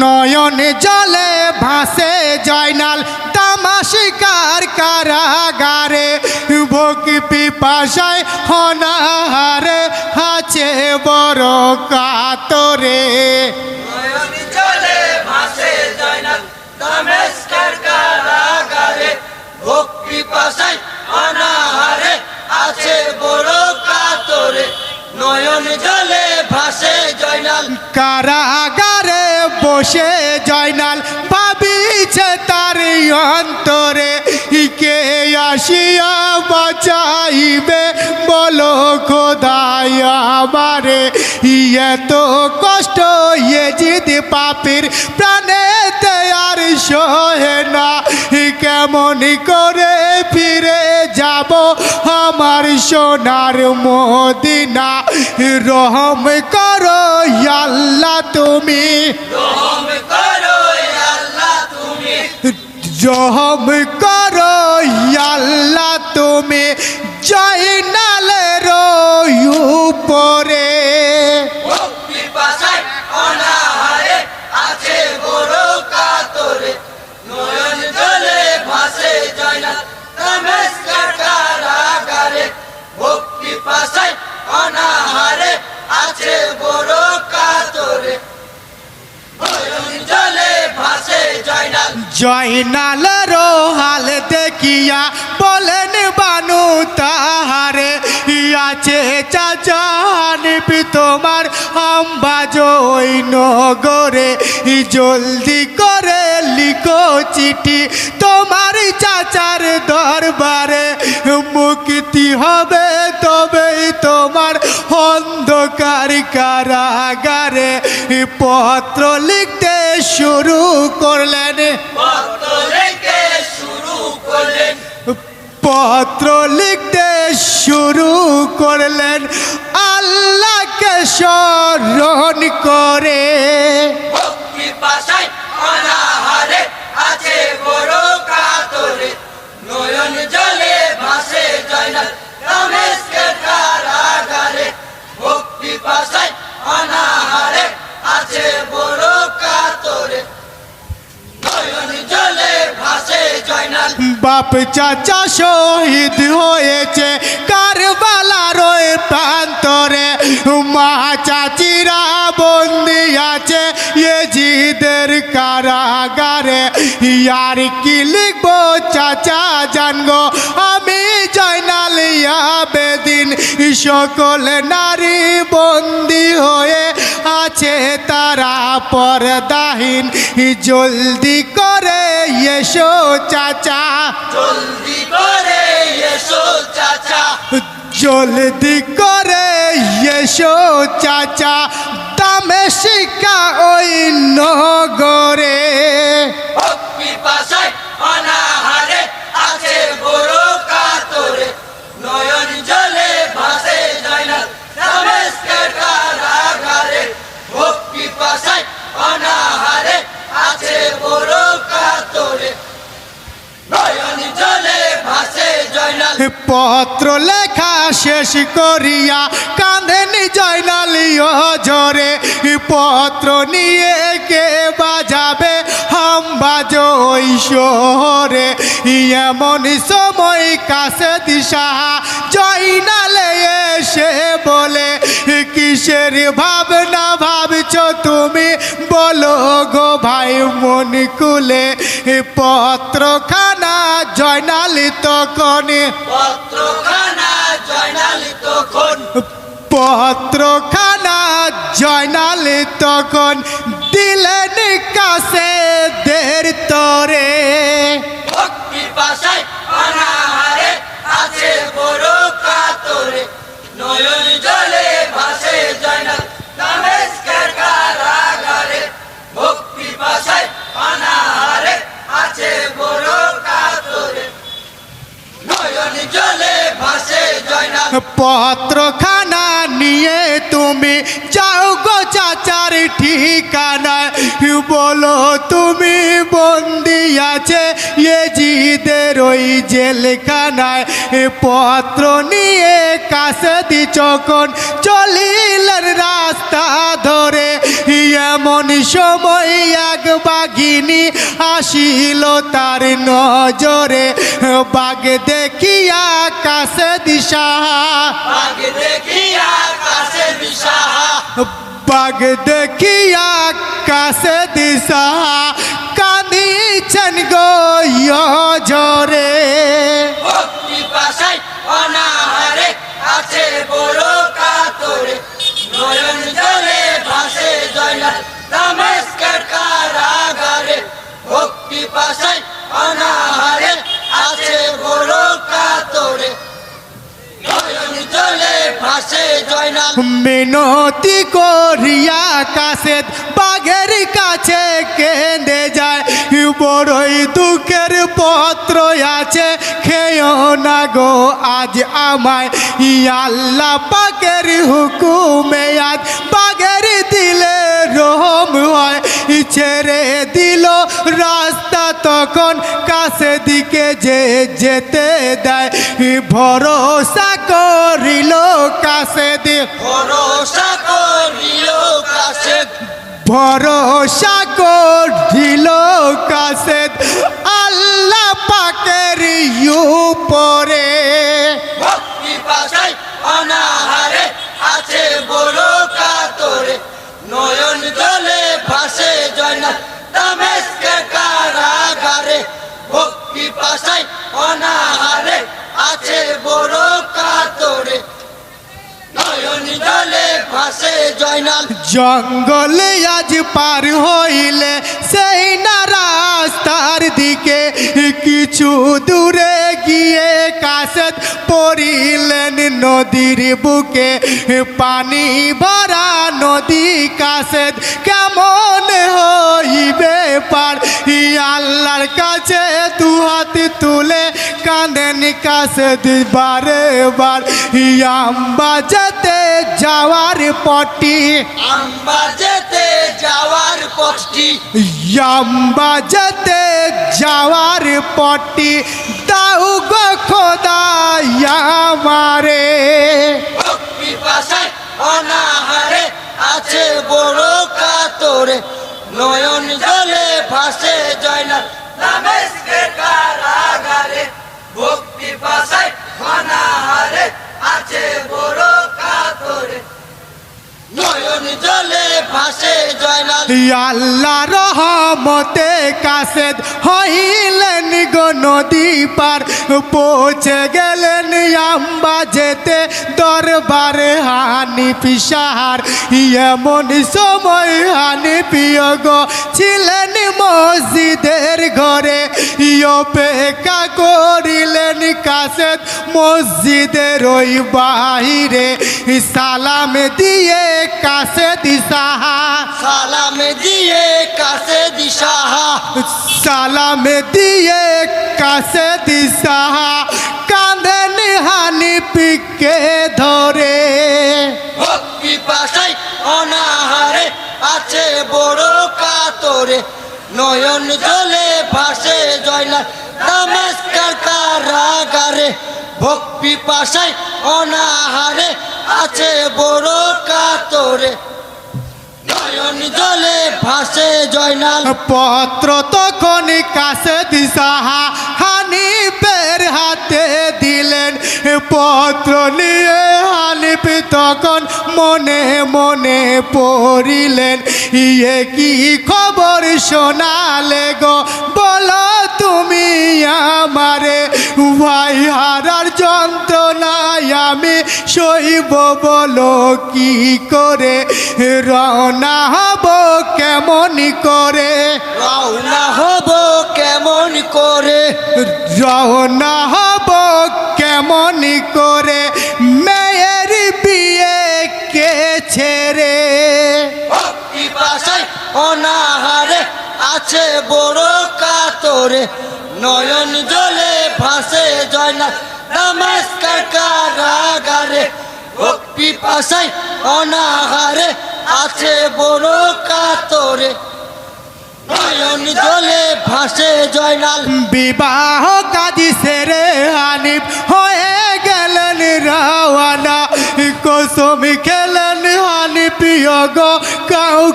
নয়নে জলে ভাসে জয়নাল তামাশিকার কারাগারে। ভোগ পিপাসায় হনাহারে আছে বড় কাতরে। নয়ন ভাসে জয়নাল ভাবিছে তার অন্তরে কে আসিয়া বাঁচাইবে? বলো খোদায় আমারে তো কষ্ট ইয়ে জিদ পাপির প্রাণেতে আর সহে না কেমন করে ফিরে যাব আমার সোনার মদিনা? রহম করো আল্লাহ তুমি। রহম করো আল্লাহ তুমি জয়নাল জয়নালের হাল দেখিয়া বলেন, বানু তাহারে আছে চাচানিবি তোমার আম্বাজ ওই নগরে, জলদি করে লিখো চিঠি তোমার চাচার দরবারে, মুক্তি হবে তবেই তোমার অন্ধকার কারাগারে, পত্র লিখতে শুরু বাপ চাচা শহীদ হয়েছে কারবালার প্রান্তরে। মা চাচিরা বন্দি আছে এজিদের কারাগারে। ইয়ার কি লিখব চাচা জানগো? আমি জয়নাল বেদিন সকল নারী বন্দি হয়ে আছে তারা পরদাহীন। জলদি করে এসো চাচা। জলদি করে এসো চাচা। জলদি করে এসো চাচা। দামে শিকা ওই নগরে। পাশায় অনাহারে আছে বড় কাতরে নয়ন জলে ভাসে জয়নাল রমেশকের কারাগারে ভক্তি পাশায় অনাহারে আছে বড় কাতরে নয়ন জলে ভাসে জয়নাল পত্র লেখা শেষ করিয়া কাঁদেন জয়নালিও জরে পত্র নিয়ে কে বাজাবে হাম বাজো ওই শহরে এমন সময় কাছে দিশা জয়নালে এসে বলে কিসের ভাবনা ভাবছ তুমি? বলো গো ভাই মন কুলে পত্রখানা জয়নালি তখন পত্রখানা পত্রখানা জয়নালে তখন দিলেন কাছে দের তরে। নয়ন জলে ভাসে জয়নাল ওই জেলখানায় পত্র নিয়ে কাছে দি যখন চলিলেন রাস্তা ধরে। এমন সময় এক বাঘিনী আসিল তার নজরে। বাঘ দেখিয়া কাছে দিশা। বাঘ দেখিয়া কাছে দিশাহা বাঘ দেখিয়া কাছে দিশা। কাঁদিছেন গো জরে ভক্তি পাশাই অনাহারে আছে বড় কাতরে। নয়ন জলে ভাসে জয়না দামেস্কের কারাগারে। ভক্তি পাশাই অনাহারে আছে বড় কাতরে। নয়ন জলে ভাসে জয়নাল মিনতি করিয়া বাঘের কাছে কেঁদে যায়। বড়ই দুঃখের পত্র আছে। খেয়েও না গো, আজ আমায়। ই আল্লাহ পাকের হুকুমে আজ। বাঘের দিলে রহম হয়। ছেড়ে দিল রাস্তা তখন। কাছে দিকে যে যেতে দেয়। ভরসা করিল কাছে দি ভরসা করিল কাছে আল্লাহ পাকের পাশাই অনাহারে আছে বড় ভাসে জয়না অনাহারে আছে বড় কাতরে নয়ন জলে ভাসে জয়নাল। জঙ্গলে আজ পার হইলে সেই না রাস্তার দিকে কিছু দূরে গিয়ে কাশেদ পড়িলেন নদীর বুকে পানি ভরা নদী কাশেদ কেমন হইবে পার আল্লাহর কাছে দু হাত তুলে কাঁদেন কাশেদ বারে বার ইয়াম্বা যেতে যাওয়ার পটি আম্বা যাওয়ার পথটি। ইয়াম্বা যেতে যাওয়ার পটি দাউ গো খোদা আমারে। পাশায় অনাহারে আছে বড় কাতরে নয়ন জলে ভাসে জয়নাল দামেস্কের কারাগারে ভক্তি পাশায় অনাহারে আছে বড় কাতরে আল্লাহ রহমতে কাসেদ হইলেন গো নদী পার। পৌঁছে গেলেন আম্বা যেতে দরবারে হানি পিসাহার এমন সময় হানি পিয়গ ছিলেন মসজিদের ঘরে। অপেক্ষা করিলেন কাসেদ মসজিদের ওই বাহিরে। সালাম দিয়ে কাসেদ সাহা সালাম দিয়ে কাছে দিশাহা। সালাম দিয়ে কাছে দিশাহা। কাঁদেন হানি পিকে ধরে। ভক্তি পাশাই অনাহারে আছে বড় কাতরে। নয়ন জলে ভাসে জয়নাল নমস্কার কারাগারে ভক্তি পাশাই অনাহারে আছে বড় কাতরে। নয়ন জলে ভাসে জয়নাল। পত্র তখন কাছে দিশাহা হানিফের হাতে দিলেন। পত্র নিয়ে হানিফ তখন মনে মনে পড়িলেন। ইয়ে কি খবর শোনালে গো? বলো তুমি আমারে ভাই হারার যন্ত্রণায় আমি সইব বলো কি করে? রওনা হব কেমন করে? রওনা হব কেমন করে? রওনা হব কেমন করে? মেয়ের বিয়ে কে ছেড়ে? অনাহারে আছে বড় কাতরে নয়ন জলে ভাসে জয়না নমস্কার কারাগারে ভক্তি পাশাই অনাহারে আছে বড় কাতরে। নয়ন জলে ভাসে জয়নাল বিবাহ কাজী সেরে হানিফ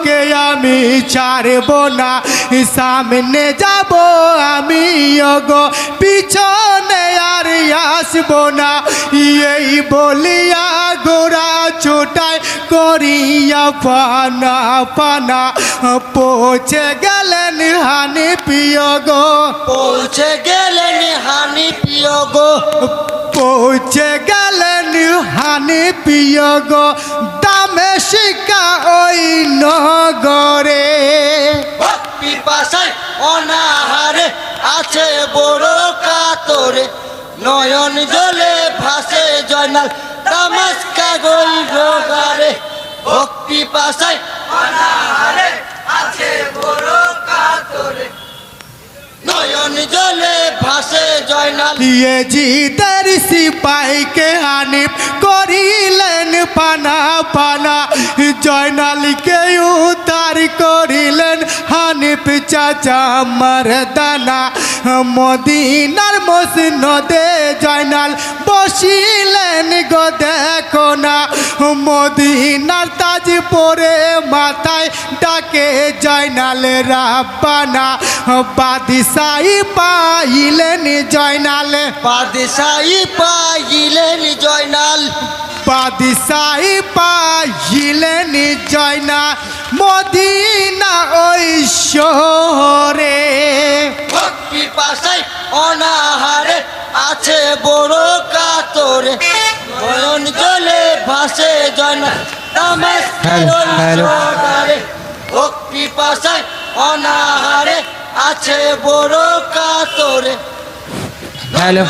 কাউকে আমি ছাড়ব না সামনে যাব আমি গো পিছনে আর আসব না। এই বলিয়া গোরা ছোটায় করিয়া পানা পানা পৌঁছে গেলেন হানি প্রিয় গো। পৌঁছে গেলেন হানি প্রিয় গো। পৌঁছে গেলেন হানি প্রিয় গো। শিকা ওই নগরে। পিপাসায় অনাহারে আছে বড় কাতরে। নয়ন জলে ভাসে জয়নাল তামাস কাগল রোগারে। ভক্তি পাশায় অনাহারে ইয়ে জিদের সিপাইকে হানিফ করিলেন পানা পানা। জয়নালিকে উদ্ধার করিলেন হানিফ চাচা মরদানা। মদিনার মসনদে জয়নাল বসিলেন গো দেখো না মদিনার তাজ পরে মাথায় ডাকে জয়নাল রাব্বানা। বাদিশাই পাইলেন জয়নাল। বাদশাহী পাইলেন জয়নাল। বাদিশাই পাইলেন জয়না মদিনা ওই শহরে। পাশায় অনাহারে আছে বড় জলে জয়না। ভক্তি পাশায় অনাহারে আছে বড় কাতরে। হ্যালো।